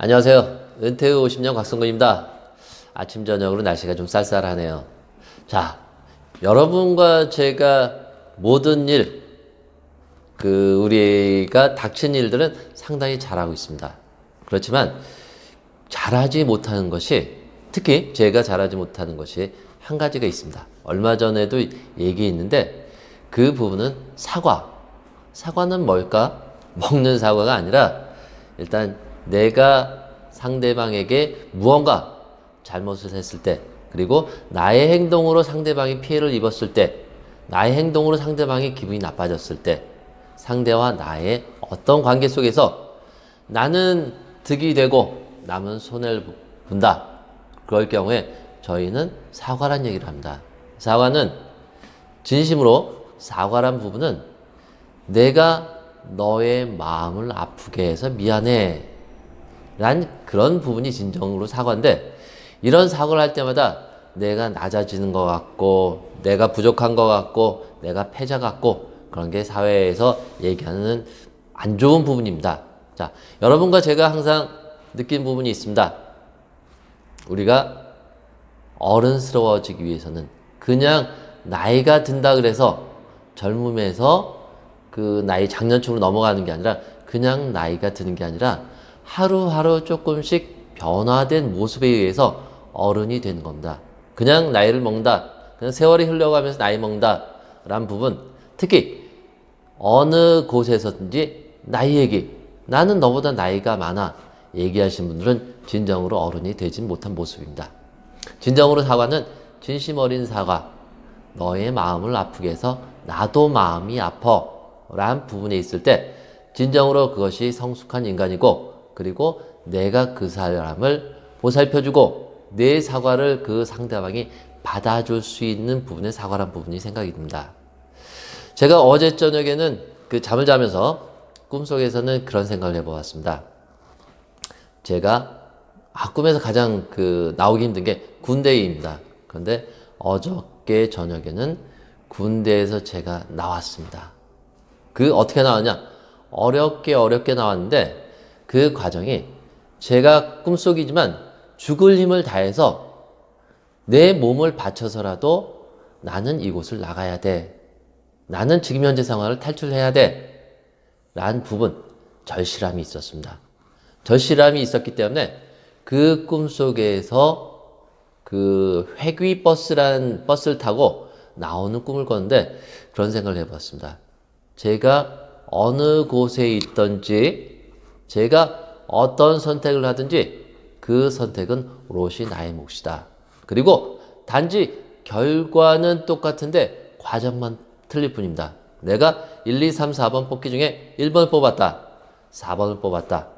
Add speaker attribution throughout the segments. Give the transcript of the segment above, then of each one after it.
Speaker 1: 안녕하세요. 은퇴 후 50년 곽성근입니다. 아침 저녁으로 날씨가 좀 쌀쌀하네요. 자, 여러분과 제가 모든 일, 그 우리가 닥친 일들은 상당히 잘하고 있습니다. 그렇지만 잘하지 못하는 것이 특히 제가 잘하지 못하는 것이 한 가지가 있습니다. 얼마 전에도 얘기했는데 그 부분은 사과. 사과는 뭘까? 먹는 사과가 아니라 일단 내가 상대방에게 무언가 잘못을 했을 때 그리고 나의 행동으로 상대방이 피해를 입었을 때 나의 행동으로 상대방이 기분이 나빠졌을 때 상대와 나의 어떤 관계 속에서 나는 득이 되고 남은 손해를 본다. 그럴 경우에 저희는 사과란 얘기를 합니다. 사과는 진심으로 사과란 부분은 내가 너의 마음을 아프게 해서 미안해. 란 그런 부분이 진정으로 사과인데 이런 사과를 할 때마다 내가 낮아지는 것 같고 내가 부족한 것 같고 내가 패자 같고 그런 게 사회에서 얘기하는 안 좋은 부분입니다. 자, 여러분과 제가 항상 느낀 부분이 있습니다. 우리가 어른스러워지기 위해서는 그냥 나이가 든다 그래서 젊음에서 그 나이 장년층으로 넘어가는 게 아니라 그냥 나이가 드는 게 아니라 하루하루 조금씩 변화된 모습에 의해서 어른이 되는 겁니다. 그냥 나이를 먹는다. 그냥 세월이 흘러가면서 나이 먹는다. 라는 부분. 특히 어느 곳에서든지 나이 얘기. 나는 너보다 나이가 많아. 얘기하신 분들은 진정으로 어른이 되지 못한 모습입니다. 진정으로 사과는 진심 어린 사과. 너의 마음을 아프게 해서 나도 마음이 아파. 라는 부분에 있을 때 진정으로 그것이 성숙한 인간이고 그리고 내가 그 사람을 보살펴주고 내 사과를 그 상대방이 받아줄 수 있는 부분의 사과란 부분이 생각이 듭니다. 제가 어제 저녁에는 그 잠을 자면서 꿈속에서는 그런 생각을 해보았습니다. 제가 아, 꿈에서 가장 그 나오기 힘든 게 군대입니다. 그런데 어저께 저녁에는 군대에서 제가 나왔습니다. 그 어떻게 나왔냐? 어렵게 어렵게 나왔는데 그 과정이 제가 꿈속이지만 죽을 힘을 다해서 내 몸을 바쳐서라도 나는 이곳을 나가야 돼. 나는 지금 현재 상황을 탈출해야 돼. 라는 부분, 절실함이 있었습니다. 절실함이 있었기 때문에 그 꿈속에서 그 회귀 버스라는 버스를 타고 나오는 꿈을 꿨는데 그런 생각을 해봤습니다. 제가 어느 곳에 있던지 제가 어떤 선택을 하든지 그 선택은 오롯이 나의 몫이다. 그리고 단지 결과는 똑같은데 과정만 틀릴 뿐입니다. 내가 1, 2, 3, 4번 뽑기 중에 1번을 뽑았다. 4번을 뽑았다.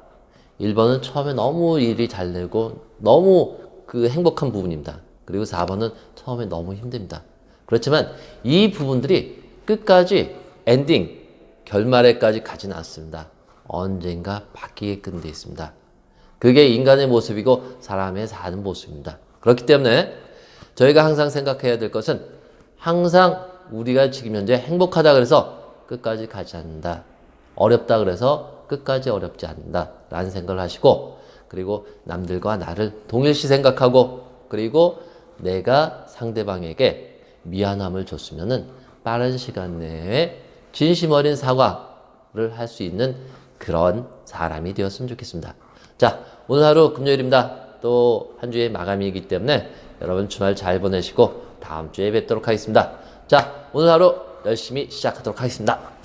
Speaker 1: 1번은 처음에 너무 일이 잘 되고 너무 그 행복한 부분입니다. 그리고 4번은 처음에 너무 힘듭니다. 그렇지만 이 부분들이 끝까지 엔딩, 결말에까지 가지는 않습니다. 언젠가 바뀌게끔 되어 있습니다. 그게 인간의 모습이고 사람의 사는 모습입니다. 그렇기 때문에 저희가 항상 생각해야 될 것은 항상 우리가 지금 현재 행복하다 그래서 끝까지 가지 않는다. 어렵다 그래서 끝까지 어렵지 않는다. 라는 생각을 하시고 그리고 남들과 나를 동일시 생각하고 그리고 내가 상대방에게 미안함을 줬으면은 빠른 시간 내에 진심 어린 사과를 할 수 있는 그런 사람이 되었으면 좋겠습니다. 자, 오늘 하루 금요일입니다. 또 한 주의 마감이기 때문에 여러분 주말 잘 보내시고 다음 주에 뵙도록 하겠습니다. 자, 오늘 하루 열심히 시작하도록 하겠습니다.